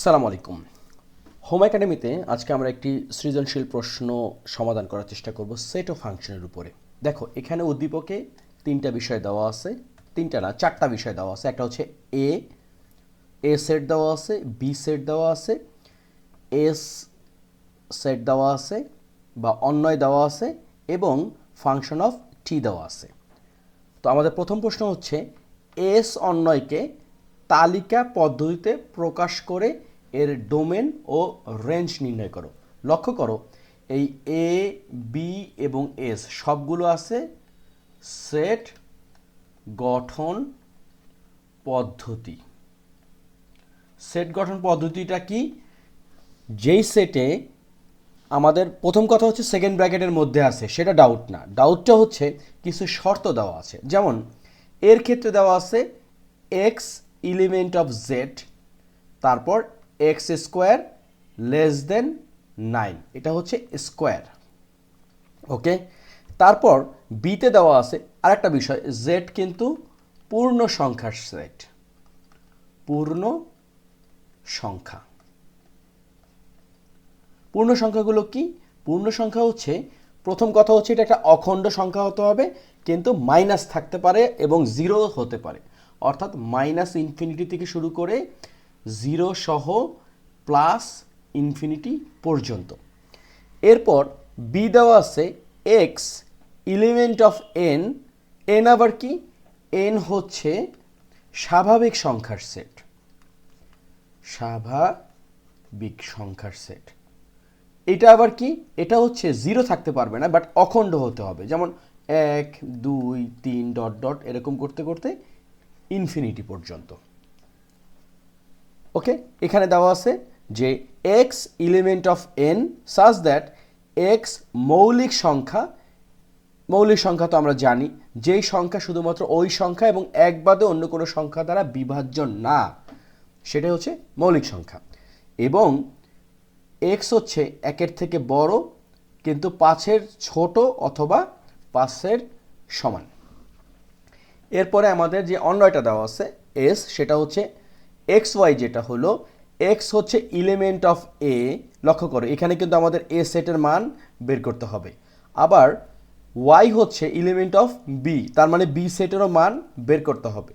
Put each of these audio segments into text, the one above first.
আসসালামু আলাইকুম। হোম একাডেমিতে আজকে আমরা একটি সৃজনশীল প্রশ্ন সমাধান করার চেষ্টা করব সেট ও ফাংশনের উপরে। দেখো, এখানে উদ্দীপকে তিনটা বিষয় দেওয়া আছে, তিনটা না, চারটা বিষয় দেওয়া আছে। একটা হচ্ছে এ এ সেট দেওয়া আছে বি সেট দেওয়া আছে এস সেট দেওয়া আছে, বা অন্যয় দেওয়া আছে, এবং ফাংশন অফ টি দেওয়া আছে। তো আমাদের প্রথম প্রশ্ন হচ্ছে এস অন্যয়কে তালিকা পদ্ধতিতে প্রকাশ করে এর ডোমেন ও রেঞ্জ নির্ণয় করো। লক্ষ্য করো, এই এ বি এবং এস সবগুলো আছে সেট গঠন পদ্ধতি। সেট গঠন পদ্ধতিটা কি? যেই সেটে আমাদের প্রথম কথা হচ্ছে সেকেন্ড ব্র্যাকেটের মধ্যে আছে, সেটা ডাউট না। ডাউটটা হচ্ছে কিছু শর্ত দেওয়া আছে। যেমন, এর ক্ষেত্রে দেওয়া আছে এক্স ইলিমেন্ট অফ জেড তারপর X square less than nine. এটা হচ্ছে স্কোয়ার। ওকে? তারপর বিতে দেওয়া আছে আরেকটা বিষয়, জেড কিন্তু পূর্ণ সংখ্যার সেট। পূর্ণ সংখ্যা। পূর্ণ সংখ্যাগুলো কি? পূর্ণ সংখ্যা হচ্ছে, প্রথম কথা হচ্ছে এটা একটা অখণ্ড সংখ্যা হতে হবে, কিন্তু মাইনাস থাকতে পারে এবং জিরো হতে পারে। অর্থাৎ মাইনাস ইনফিনিটি থেকে শুরু করে জিরো সহ প্লাস ইনফিনিটি পর্যন্ত। এরপর বি দেওয়া আছে X element of N N আবার কি? এন হচ্ছে স্বাভাবিক সংখ্যার সেট স্বাভাবিক সংখ্যার সেট এটা আবার কি? এটা হচ্ছে জিরো থাকতে পারবে না বাট অখণ্ড হতে হবে। যেমন এক, দুই, তিন, ডট ডট, এরকম করতে করতে ইনফিনিটি পর্যন্ত। ওকে এখানে দেওয়া আছে যে X element of N such that X মৌলিক সংখ্যা মৌলিক সংখ্যা তো আমরা জানি, যেই সংখ্যা শুধুমাত্র ওই সংখ্যা এবং এক বাদে অন্য কোনো সংখ্যা দ্বারা বিভাজ্য না সেটা হচ্ছে মৌলিক সংখ্যা। এবং এক্স হচ্ছে একের থেকে বড়, কিন্তু পাঁচের ছোট অথবা পাঁচের সমান। এরপরে আমাদের যে অন্যয়টা দেওয়া আছে এস সেটা হচ্ছে এক্স ওয়াই যেটা হলো এক্স হচ্ছে ইলিমেন্ট অফ এ লক্ষ্য করো, এখানে কিন্তু আমাদের এ সেটের মান বের করতে হবে। আবার ওয়াই হচ্ছে ইলিমেন্ট অফ বি তার মানে বি সেটেরও মান বের করতে হবে।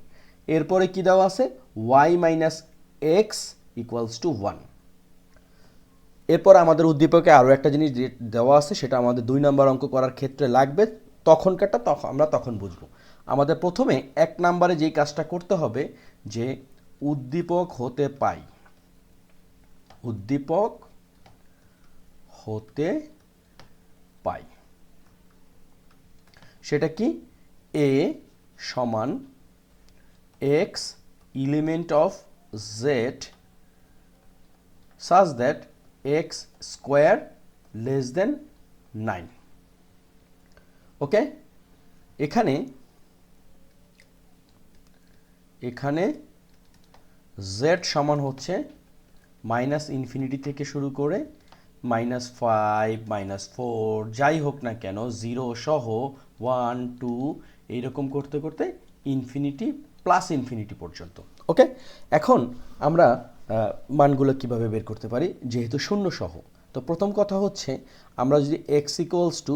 এরপরে কি দেওয়া আছে? Y minus X equals to one এরপর আমাদের উদ্দীপকে আরও একটা জিনিস দেওয়া আছে, সেটা আমাদের দুই নম্বর অঙ্ক করার ক্ষেত্রে লাগবে। তখনকারটা তখন আমরা তখন বুঝব। আমাদের প্রথমে এক নাম্বারে যেই কাজটা করতে হবে, যে উদ্দীপক হতে পাই। উদ্দীপক হতে পাই। সেটা কি? এ সমান X element of Z such that X square less than nine okay এখানে এখানে z সমান হচ্ছে মাইনাস ইনফিনিটি থেকে শুরু করে মাইনাস ফাইভ মাইনাস ফোর যাই হোক না কেন জিরো সহ ওয়ান টু এইরকম করতে করতে ইনফিনিটি প্লাস ইনফিনিটি পর্যন্ত ওকে এখন আমরা মানগুলো কীভাবে বের করতে পারি? যেহেতু শূন্য সহ। তো প্রথম কথা হচ্ছে, আমরা যদি এক্স ইকুয়ালস টু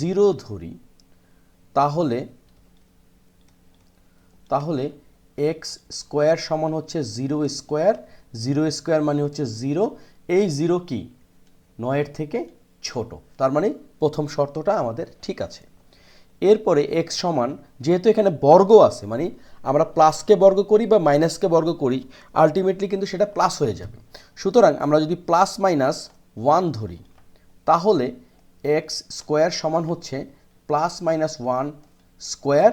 জিরো ধরি, তাহলে তাহলে এক্স স্কোয়ার সমান হচ্ছে জিরো স্কোয়ার জিরো স্কোয়ার মানে হচ্ছে জিরো এই জিরো কি? নয়ের থেকে ছোট। তার মানে প্রথম শর্তটা আমাদের ঠিক আছে। এরপরে এক্স সমান, যেহেতু এখানে বর্গ আছে মানে আমরা প্লাসকে বর্গ করি বা মাইনাসকে বর্গ করি আলটিমেটলি কিন্তু সেটা প্লাস হয়ে যাবে। সুতরাং আমরা যদি প্লাস মাইনাস ওয়ান ধরি, তাহলে এক্স স্কোয়ার সমান হচ্ছে প্লাস মাইনাস ওয়ান স্কোয়ার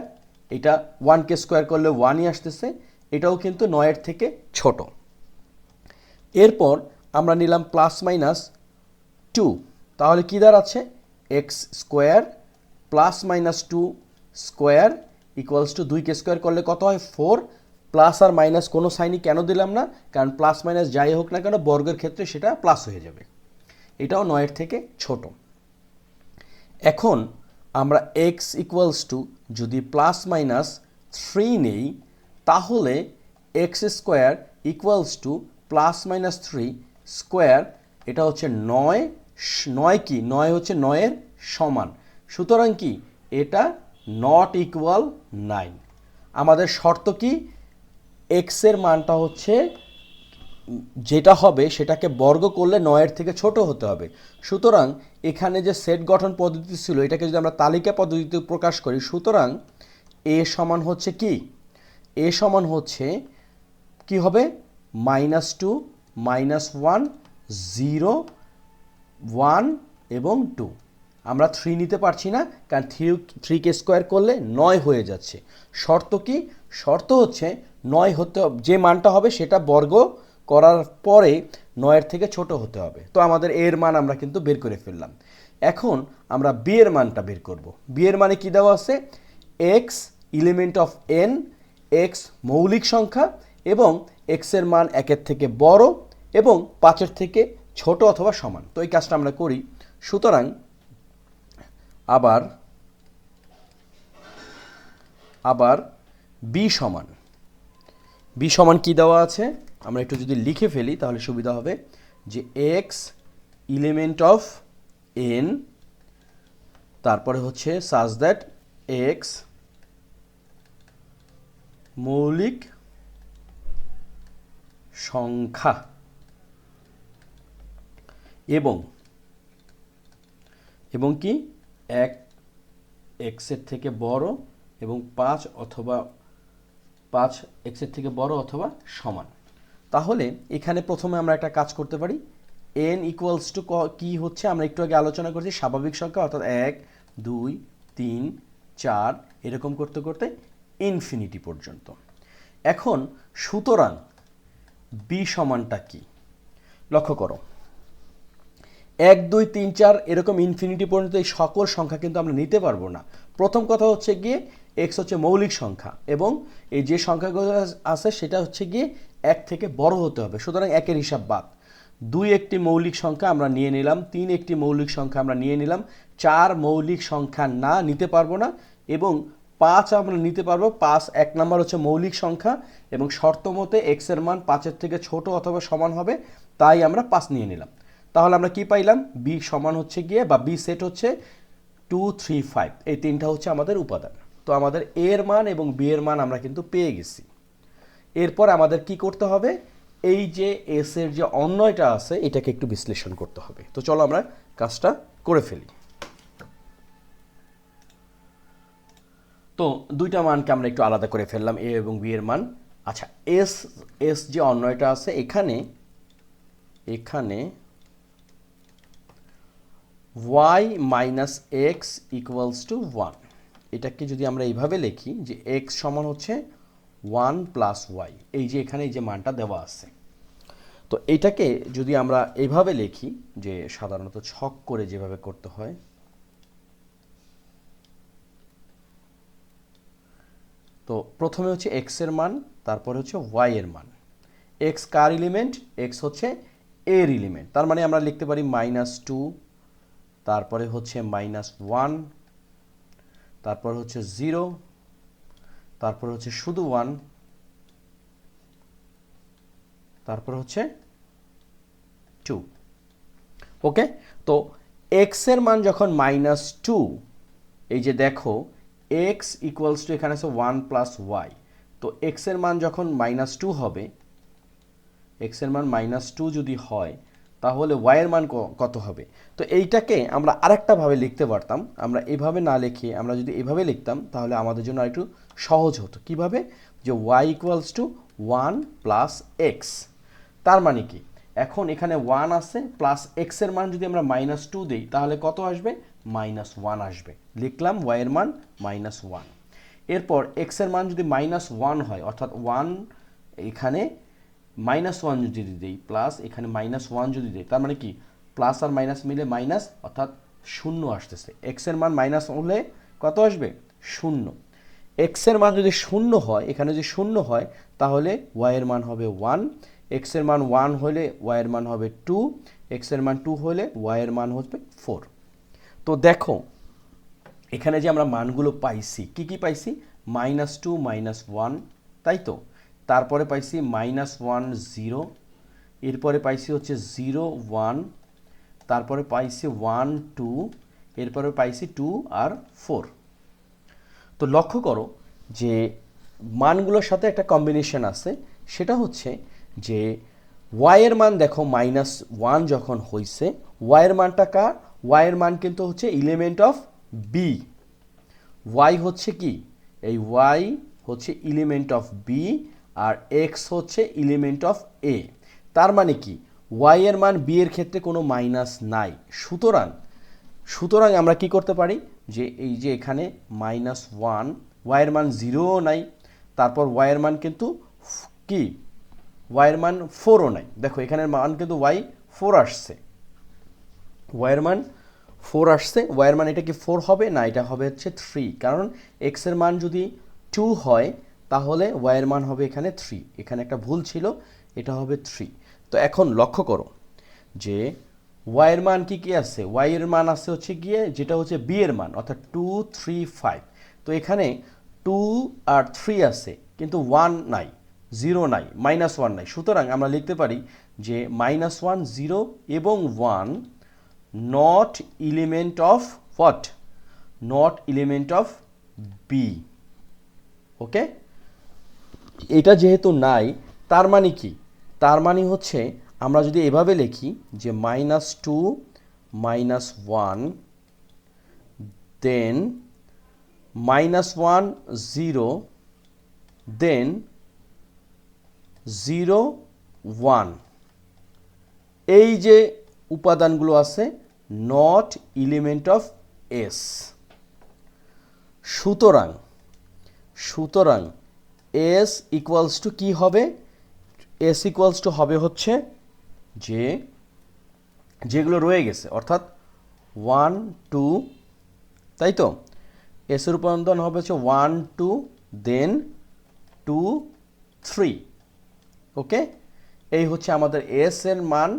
এটা ওয়ানকে স্কোয়ার করলে ওয়ানই আসতেছে, এটাও কিন্তু নয়ের থেকে ছোট। এরপর আমরা নিলাম প্লাস মাইনাস টু তাহলে কী দাঁড়াচ্ছে? X square plus minus two square equals to দুইকে স্কোয়ার করলে কত হয়? ফোর প্লাস আর মাইনাস কোনো সাইনই কেন দিলাম না? কারণ প্লাস মাইনাস যাই হোক না কেন, বর্গের ক্ষেত্রে সেটা প্লাস হয়ে যাবে। এটাও নয়ের থেকে ছোট। এখন আমরা এক্স ইকুয়ালস টু যদি প্লাস মাইনাস থ্রি নেই, তাহলে X square equals to plus minus three square এটা হচ্ছে নয় নয় কি? নয় হচ্ছে নয়ের সমান। সুতরাং কি? এটা নট ইকুয়াল নাইন আমাদের শর্ত কি? এক্সের মানটা হচ্ছে যেটা হবে সেটাকে বর্গ করলে নয়ের থেকে ছোট হতে হবে। সুতরাং এখানে যে সেট গঠন পদ্ধতি ছিল, এটাকে যদি আমরা তালিকা পদ্ধতিতে প্রকাশ করি, সুতরাং এ সমান হচ্ছে কি? এ সমান হচ্ছে কি হবে? Minus two, minus one, zero, one এবং টু। আমরা থ্রি নিতে পারছি না, কারণ থ্রি, থ্রিকে স্কোয়ার করলে নয় হয়ে যাচ্ছে। শর্ত কি? শর্ত হচ্ছে নয় হতে, যে মানটা হবে সেটা বর্গ করার পরে নয়ের থেকে ছোট হতে হবে। তো আমাদের এর মান আমরা কিন্তু বের করে ফেললাম। এখন আমরা বি এর মানটা বের করব। বি এর মানে কি দেওয়া আছে? X element of N X মৌলিক সংখ্যা এবং এক্সের মান একের থেকে বড় এবং পাঁচের থেকে ছোট অথবা সমান। তো এই কাজটা আমরা করি। সুতরাং আবার আবার বি সমান। বি সমান কি দেওয়া আছে? আমরা একটু যদি লিখে ফেলি, তাহলে সুবিধা হবে যে এক্স ইলিমেন্ট অফ এন তারপরে হচ্ছে সাজ দ্যাট এক্স মৌলিক সংখ্যা এবং এবং কি? এক এক্সের থেকে বড় এবং পাঁচ অথবা, পাঁচ এক্সের থেকে বড় অথবা সমান। তাহলে এখানে প্রথমে আমরা একটা কাজ করতে পারি। এন ইকুয়ালস টু কি হচ্ছে? আমরা একটু আগে আলোচনা করছি, স্বাভাবিক সংখ্যা, অর্থাৎ এক, দুই, তিন, চার, এরকম করতে করতে ইনফিনিটি পর্যন্ত। এখন সুতরাং বি সমানটা কি? লক্ষ্য করো। এক, দুই, তিন, চার, এরকম ইনফিনিটি পর্যন্ত এই সকল সংখ্যা কিন্তু আমরা নিতে পারব না। প্রথম কথা হচ্ছে গিয়ে এক্স হচ্ছে মৌলিক সংখ্যা এবং এই যে সংখ্যাগুলো আছে সেটা হচ্ছে গিয়ে এক থেকে বড় হতে হবে। সুতরাং একের হিসাব বাদ। দুই একটি মৌলিক সংখ্যা আমরা নিয়ে নিলাম, তিন একটি মৌলিক সংখ্যা আমরা নিয়ে নিলাম, চার মৌলিক সংখ্যা না নিতে পারব না এবং পাঁচ আমরা নিতে পারব, পাঁচ এক নাম্বার হচ্ছে মৌলিক সংখ্যা এবং শর্ত মতে এক্সের মান পাঁচের থেকে ছোট অথবা সমান হবে, তাই আমরা পাঁচ নিয়ে নিলাম। তাহলে আমরা কি পাইলাম? বি সমান হচ্ছে গিয়ে বা বি সেট হচ্ছে টু থ্রি ফাইভ এই তিনটা হচ্ছে আমাদের উপাদান। তো আমাদের এ এর মান এবং বি এর মান আমরা কিন্তু পেয়ে গেছি। এরপর আমাদের কি করতে হবে? এই যে এস এর যে অন্যয়টা আছে, এটাকে একটু বিশ্লেষণ করতে হবে। তো চলো আমরা কাজটা করে ফেলি। তো দুইটা মানকে আমরা একটু আলাদা করে ফেললাম, এ এবং বি এর মান। আচ্ছা এস এস যে অন্যয়টা আছে, এখানে এখানে Y minus X equals to one. এটাকে যদি আমরা এইভাবে লিখি যে এক্স সমান হচ্ছে ওয়ান প্লাস ওয়াই এই যে এখানে এই যে মানটা দেওয়া আছে। তো এটাকে যদি আমরা এইভাবে লিখি যে সাধারণত ছক করে যেভাবে করতে হয়, তো প্রথমে হচ্ছে এক্সের মান, তারপরে হচ্ছে ওয়াই এর মান। এক্স কার এলিমেন্ট এক্স হচ্ছে এর এলিমেন্ট তার মানে আমরা লিখতে পারি মাইনাস টু তারপরে হচ্ছে মাইনাস ওয়ান তারপর হচ্ছে জিরো, তারপর হচ্ছে শুধু ওয়ান, তারপর হচ্ছে টু। ওকে? তো এক্সের মান যখন মাইনাস টু এই যে দেখো এক্স ইকুয়ালস টু এখানে আছে ওয়ান প্লাস ওয়াই তো এক্সের মান যখন মাইনাস টু হবে এক্সের মান মাইনাস টু যদি হয় তাহলে ওয়াই এর মান কত হবে? তো এইটাকে আমরা আরেকটা ভাবে লিখতে পারতাম। আমরা এভাবে না লিখে আমরা যদি এভাবে লিখতাম, তাহলে আমাদের জন্য আরেকটু সহজ হতো। কীভাবে? যে Y equals to one plus X তার মানে কি? এখন এখানে ওয়ান আছে প্লাস এক্সের মান যদি আমরা মাইনাস টু দিই, তাহলে কত আসবে? মাইনাস ওয়ান আসবে। লিখলাম ওয়াই এর মান মাইনাস ওয়ান এরপর এক্সের মান যদি মাইনাস ওয়ান হয়, অর্থাৎ ওয়ান এখানে মাইনাস ওয়ান যদি দিই প্লাস এখানে মাইনাস ওয়ান যদি দিই, তার মানে কি? প্লাস আর মাইনাস মিলে মাইনাস অর্থাৎ শূন্য আসতেছে। এক্সের মান মাইনাস হলে কত আসবে? শূন্য। এক্সের মান যদি শূন্য হয়, এখানে যদি শূন্য হয়, তাহলে ওয়াই এর মান হবে ওয়ান এক্সের মান ওয়ান হলে ওয়াই এর মান হবে টু এক্সের মান টু হলে ওয়াই এর মান হবে ফোর তো দেখো, এখানে যে আমরা মানগুলো পাইছি, কি কি পাইছি? মাইনাস টু মাইনাস ওয়ান তাই তো? তারপরে পাইছি মাইনাস ওয়ান জিরো এরপরে পাইছি হচ্ছে জিরো ওয়ান তারপরে পাইছি ওয়ান টু এরপরে পাইছি টু আর ফোর তো লক্ষ্য করো যে মানগুলোর সাথে একটা কম্বিনেশন আছে, সেটা হচ্ছে যে ওয়াইয়ের মান দেখো মাইনাস ওয়ান যখন হয়েছে ওয়াইয়ের মানটা কার? ওয়াইয়ের মান কিন্তু হচ্ছে ইলিমেন্ট অফ বি ওয়াই হচ্ছে কি? এই ওয়াই হচ্ছে ইলিমেন্ট অফ বি আর এক্স হচ্ছে ইলিমেন্ট অফ এ তার মানে কি? ওয়াই এর মান বি এর ক্ষেত্রে কোনো মাইনাস নাই। সুতরাং সুতরাং আমরা কি করতে পারি? যে এই যে এখানে মাইনাস ওয়ান ওয়াইয়ের মান জিরোও নাই। তারপর ওয়াইয়ের মান কিন্তু কি? ওয়াইয়ের মান ফোরও নাই। দেখো এখানের মান কিন্তু ওয়াই ফোর আসছে। ওয়াইয়ের মান ফোর আসছে। ওয়াইয়ের মান এটা কি ফোর হবে? না, এটা হবে হচ্ছে থ্রি কারণ এক্সের মান যদি টু হয় তাহলে ওয়াইয়ের মান হবে এখানে থ্রি এখানে একটা ভুল ছিল, এটা হবে থ্রি তো এখন লক্ষ্য করো যে ওয়াইয়ের মান কি কি আছে? ওয়াইয়ের মান আছে হচ্ছে গিয়ে যেটা হচ্ছে বি এর মান, অর্থাৎ টু থ্রি ফাইভ তো এখানে টু আর থ্রি আছে, কিন্তু ওয়ান নাই জিরো নাই মাইনাস ওয়ান নাই। সুতরাং আমরা লিখতে পারি যে মাইনাস ওয়ান জিরো এবং one not element of what not element of B okay এটা যেহেতু নাই, তার মানে কি? তার মানে হচ্ছে, আমরা যদি এভাবে লিখি যে minus two minus one then minus one zero then zero one এই যে উপাদানগুলো আছে নট এলিমেন্ট অফ এস সুতরাং সুতরাং এস ইকুয়ালস টু কী হবে? এস ইকুয়ালস টু হবে হচ্ছে যে যেগুলো রয়ে গেছে, অর্থাৎ ওয়ান টু তাই তো? এসের রূপান্তর হবে হচ্ছে one two then two three okay এই হচ্ছে আমাদের এস এর মান,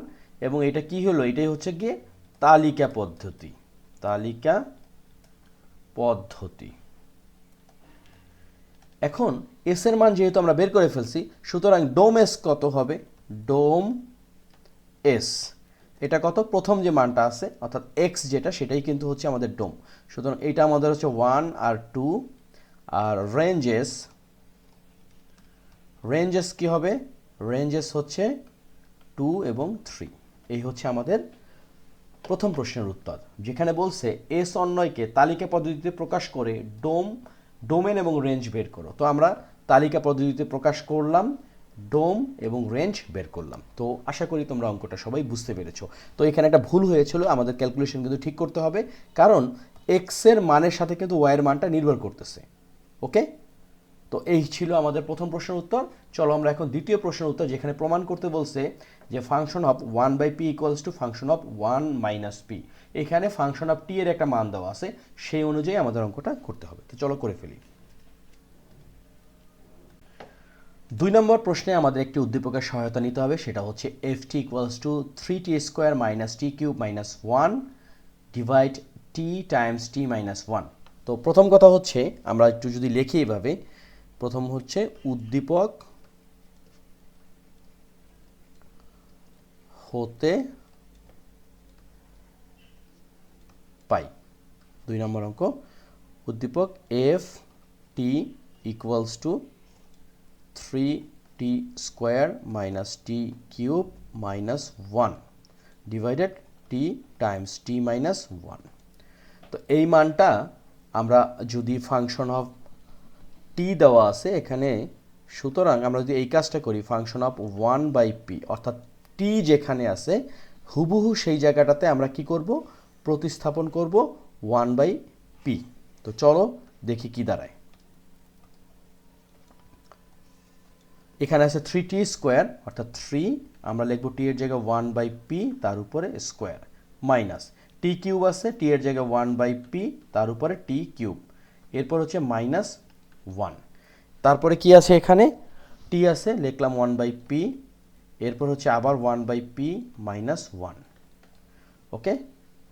এবং এটা কি হলো? এটাই হচ্ছে গিয়ে তালিকা পদ্ধতি তালিকা পদ্ধতি। এখন এস এর মান যেহেতু আমরা বের করে ফেলছি, সুতরাং ডোম এস কত হবে? ডোম এস এটা কত? প্রথম যে মানটা আছে, অর্থাৎ এক্স যেটা, সেটাই কিন্তু হচ্ছে আমাদের ডোম সুতরাং এটা আমাদের হচ্ছে ওয়ান আর টু আর রেঞ্জেস রেঞ্জেস কি হবে? রেঞ্জেস হচ্ছে টু এবং থ্রি এই হচ্ছে আমাদের প্রথম প্রশ্নের উত্তর, যেখানে বলছে এস অন্যয়কে তালিকা পদ্ধতিতে প্রকাশ করে ডোম ডোমেন এবং রেঞ্জ বের করো। তো আমরা তালিকা পদ্ধতিতে প্রকাশ করলাম, ডোম এবং রেঞ্জ বের করলাম। তো আশা করি তোমরা অঙ্কটা সবাই বুঝতে পেরেছ। তো এখানে একটা ভুল হয়েছিল, আমাদের ক্যালকুলেশন কিন্তু ঠিক করতে হবে, কারণ এক্সের মানের সাথে কিন্তু ওয়াইয়ের মানটা নির্ভর করতেছে। ওকে? তো এই ছিল আমাদের প্রথম প্রশ্নের উত্তর। চলো আমরা এখন দ্বিতীয় প্রশ্নের উত্তর, যেখানে প্রমাণ করতে বলছে যে function of one by P equals to function of one minus P এখানে ফাংশন অফ টি এর একটা মান দেওয়া আছে, সেই অনুযায়ী আমাদের অঙ্কটা করতে হবে। তো চলো করে ফেলি। দুই নম্বর প্রশ্নে আমাদের একটি উদ্দীপকের সহায়তা নিতে হবে, সেটা হচ্ছে F T equals to three T square minus T cube minus one divide T times T minus one তো প্রথম কথা হচ্ছে, আমরা একটু যদি লিখি এভাবে, প্রথম হচ্ছে উদ্দীপক হতে পাই। দুই নম্বর অঙ্ক, উদ্দীপক F T equals to three T square minus T cube minus one divided T times T minus one তো এই মানটা আমরা যদি ফাংশন অফ টি দেওয়া আছে এখানে, সুতরাং আমরা যদি এই কাজটা করি function of one by P অর্থাৎ টি যেখানে আছে, হুবহু সেই জায়গাটাতে আমরা কি করব? প্রতিস্থাপন করব ওয়ান বাই পি তো চলো দেখি কি দাঁড়ায়। এখানে আছে থ্রি টি স্কোয়ার অর্থাৎ থ্রি আমরা লিখব টি এর জায়গায় ওয়ান বাই পি তার উপরে স্কোয়ার মাইনাস টি কিউব আছে টি এর জায়গায় ওয়ান বাই পি তার উপরে টি কিউব এরপর হচ্ছে মাইনাস ওয়ান তারপরে কি আছে এখানে? টি আছে, লিখলাম ওয়ান বাই পি এরপর হচ্ছে আবার one by P minus one okay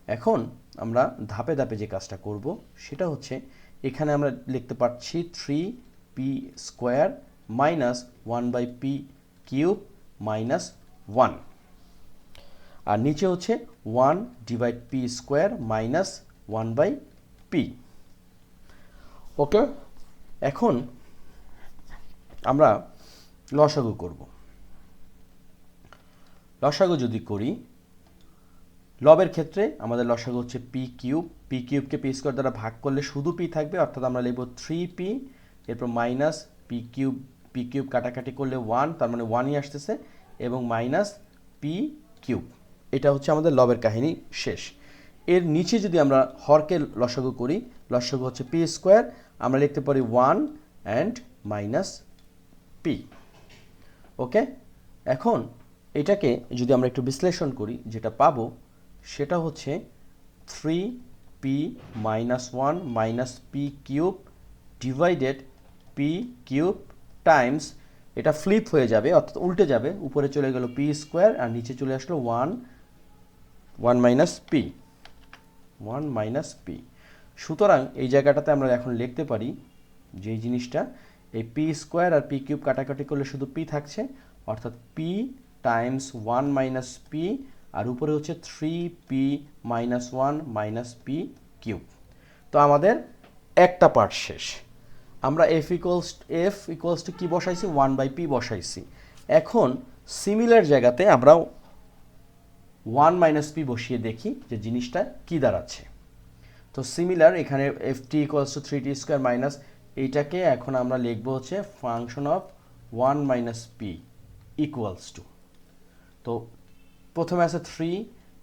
এখন আমরা ধাপে ধাপে যে কাজটা করব, সেটা হচ্ছে এখানে আমরা লিখতে পারছি three P square minus one by P cube minus one আর নিচে হচ্ছে one divide P square minus one by P okay এখন আমরা লসাগু করব। লসাগু যদি করি, লবের ক্ষেত্রে আমাদের লসাগু হচ্ছে পি কিউব পি কিউবকে পি স্কোয়ার দ্বারা ভাগ করলে শুধু পি থাকবে, অর্থাৎ আমরা লিখব থ্রি পি এরপর minus P cube P cube কাটাকাটি করলে ওয়ান তার মানে ওয়ানই আসতেছে, এবং মাইনাস পি কিউব এটা হচ্ছে আমাদের লবের কাহিনী শেষ। এর নিচে যদি আমরা হরকে লসাগু করি, লসাগু হচ্ছে পি স্কোয়ার আমরা লিখতে পারি one and minus P okay এখন এটাকে যদি আমরা একটু বিশ্লেষণ করি, যেটা পাবো, সেটা হচ্ছে three P minus one minus P cube divided P cube times এটা ফ্লিপ হয়ে যাবে, অর্থাৎ উল্টে যাবে, উপরে চলে গেল পি স্কোয়ার আর নিচে চলে আসলো one one minus P one minus P সুতরাং এই জায়গাটাতে আমরা এখন লিখতে পারি যে জিনিসটা, এই পি স্কোয়ার আর পি কিউব কাটাকাটি করলে শুধু পি থাকছে, অর্থাৎ P times one minus P আর উপরে হচ্ছে three P minus one minus P cube তো আমাদের একটা পার্ট শেষ। আমরা F equals F equals to কী বসাইছি? ওয়ান বাই পি বসাইছি। এখন সিমিলার জায়গাতে আমরা ওয়ান মাইনাস পি বসিয়ে দেখি যে জিনিসটা কী দাঁড়াচ্ছে। তো সিমিলার এখানে F T equals to three T square minus এইটাকে এখন আমরা লিখব হচ্ছে function of one minus P equals to তো প্রথমে আছে থ্রি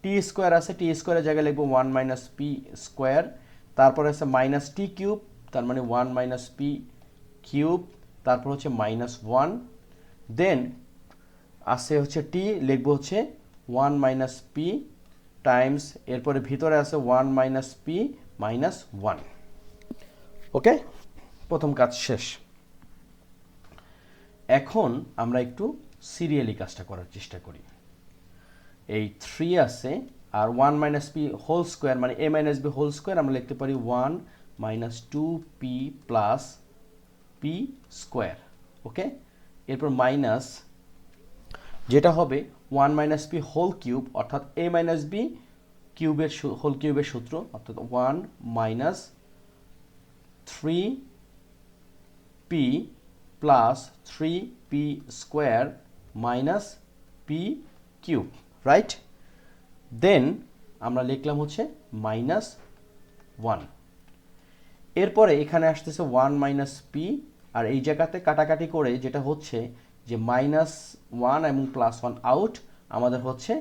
টি স্কোয়ার আছে টি স্কোয়ারের জায়গায় লিখব ওয়ান মাইনাস পি স্কোয়ার তারপরে আছে মাইনাস টি কিউব তার মানে ওয়ান মাইনাস পি কিউব তারপর হচ্ছে মাইনাস ওয়ান দেন আছে হচ্ছে টি লিখব হচ্ছে ওয়ান মাইনাস পি টাইমস এরপরে ভিতরে আছে one minus P minus one okay? প্রথম কাজ শেষ। এখন আমরা একটু সিরিয়ালি কাজটা করার চেষ্টা করি। এই থ্রি আছে আর one minus P whole square মানে A minus B whole square আমরা লিখতে পারি one minus two P plus P square okay এরপর মাইনাস যেটা হবে one minus P whole cube অর্থাৎ এ মাইনাস বি কিউবের হোল কিউবের সূত্র, অর্থাৎ one minus three P plus three P square minus P cube right then আমরা লিখলাম হচ্ছে মাইনাস ওয়ান এরপরে এখানে আসতেছে ওয়ান মাইনাস পি আর এই জায়গাতে কাটাকাটি করে যেটা হচ্ছে যে মাইনাস ওয়ান এবং প্লাস ওয়ান আউট আমাদের হচ্ছে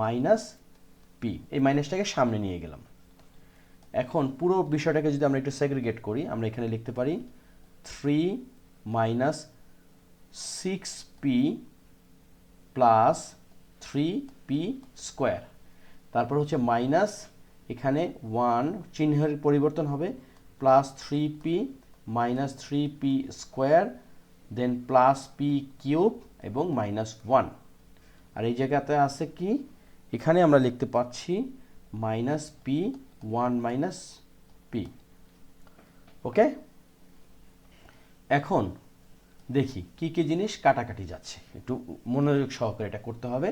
মাইনাস পি এই মাইনাসটাকে সামনে নিয়ে গেলাম। এখন পুরো বিষয়টাকে যদি আমরা একটু সেগ্রিগেট করি, আমরা এখানে লিখতে পারি three minus six P plus three P square তারপর হচ্ছে মাইনাস এখানে ওয়ান চিহ্নের পরিবর্তন হবে। Plus three P minus three P square then plus P cube এবং মাইনাস ওয়ান আর এই জায়গাতে আছে কি? এখানে আমরা লিখতে পাচ্ছি minus P one minus P okay এখন দেখি কি কি জিনিস কাটাকাটি যাচ্ছে। একটু মনোযোগ সহকারে এটা করতে হবে।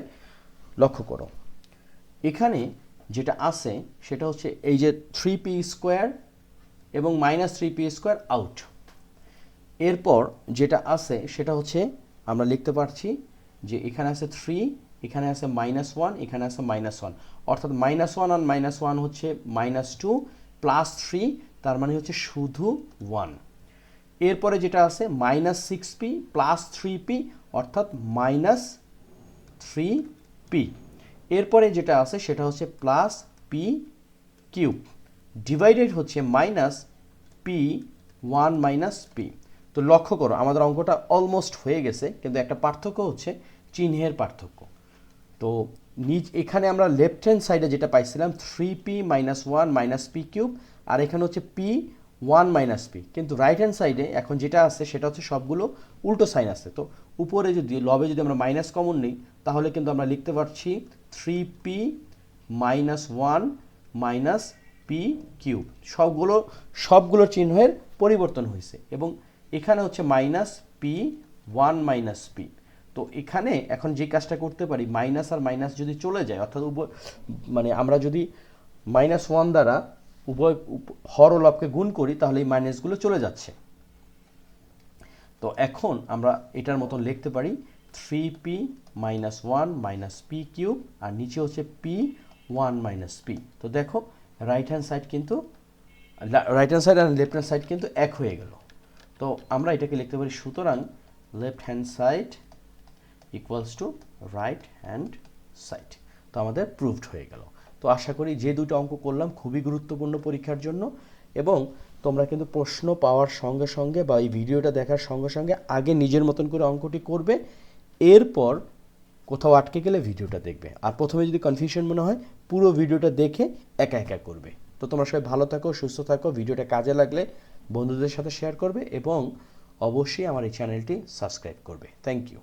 লক্ষ্য করো। এখানে যেটা আছে সেটা হচ্ছে এই যে থ্রি পি স্কোয়ার এবং minus three P square out এরপর যেটা আছে, সেটা হচ্ছে আমরা লিখতে পারছি যে এখানে আছে থ্রি এখানে আছে মাইনাস ওয়ান এখানে আছে মাইনাস ওয়ান অর্থাৎ মাইনাস ওয়ান আর মাইনাস ওয়ান হচ্ছে মাইনাস টু প্লাস থ্রি তার মানে হচ্ছে শুধু ওয়ান এরপরে যেটা আছে minus six P plus three P অর্থাৎ মাইনাস থ্রি পি এরপরে যেটা আছে, সেটা হচ্ছে প্লাস পি কিউব ডিভাইডেড হচ্ছে minus P one minus P তো লক্ষ্য করো, আমাদের অঙ্কটা অলমোস্ট হয়ে গেছে, কিন্তু একটা পার্থক্য হচ্ছে চিহ্নের পার্থক্য। তো নিজ, এখানে আমরা লেফট হ্যান্ড সাইডে যেটা পাইছিলাম three P minus one minus P cube আর এখানে হচ্ছে পি ওয়ান মাইনাস পি কিন্তু রাইট হ্যান্ড সাইডে এখন যেটা আছে, সেটা হচ্ছে সবগুলো উল্টো সাইন আছে। তো উপরে যদি লবে যদি আমরা মাইনাস কমন নিই, তাহলে কিন্তু আমরা লিখতে পারছি three P minus one minus P cube সবগুলো সবগুলো চিহ্নের পরিবর্তন হয়েছে এবং এখানে হচ্ছে minus P one minus P তো এখানে এখন যে কাজটা করতে পারি মাইনাস আর মাইনাস যদি চলে যায়, অর্থাৎ মানে আমরা যদি মাইনাস ওয়ান দ্বারা উভয় হর ও গুণ করি, তাহলে এই মাইনাসগুলো চলে যাচ্ছে। তো এখন আমরা এটার মতন লিখতে পারি three P minus one minus P cube আর নিচে হচ্ছে পি ওয়ান মাইনাস পি তো দেখো রাইট হ্যান্ড সাইড কিন্তু রাইট হ্যান্ড সাইড আর লেফট হ্যান্ড সাইড কিন্তু এক হয়ে গেল। তো আমরা এটাকে লিখতে পারি, সুতরাং left hand side equals to right hand side তো আমাদের প্রুভড হয়ে গেল। তো আশা করি যে দুটো অঙ্ক করলাম, খুবই গুরুত্বপূর্ণ পরীক্ষার জন্য এবং তোমরা কিন্তু প্রশ্ন পাওয়ার সঙ্গে সঙ্গে বা এই ভিডিওটা দেখার সঙ্গে সঙ্গে আগে নিজের মতন করে অঙ্কটি করবে। এরপর কোথাও আটকে গেলে ভিডিওটা দেখবে। আর প্রথমে যদি কনফিউশন মনে হয়, পুরো ভিডিওটা দেখে একা একা করবে। তো তোমরা সবাই ভালো থাকো, সুস্থ থাকো, ভিডিওটা কাজে লাগলে বন্ধুদের সাথে শেয়ার করবে এবং অবশ্যই আমার এই চ্যানেলটি সাবস্ক্রাইব করবে। Thank you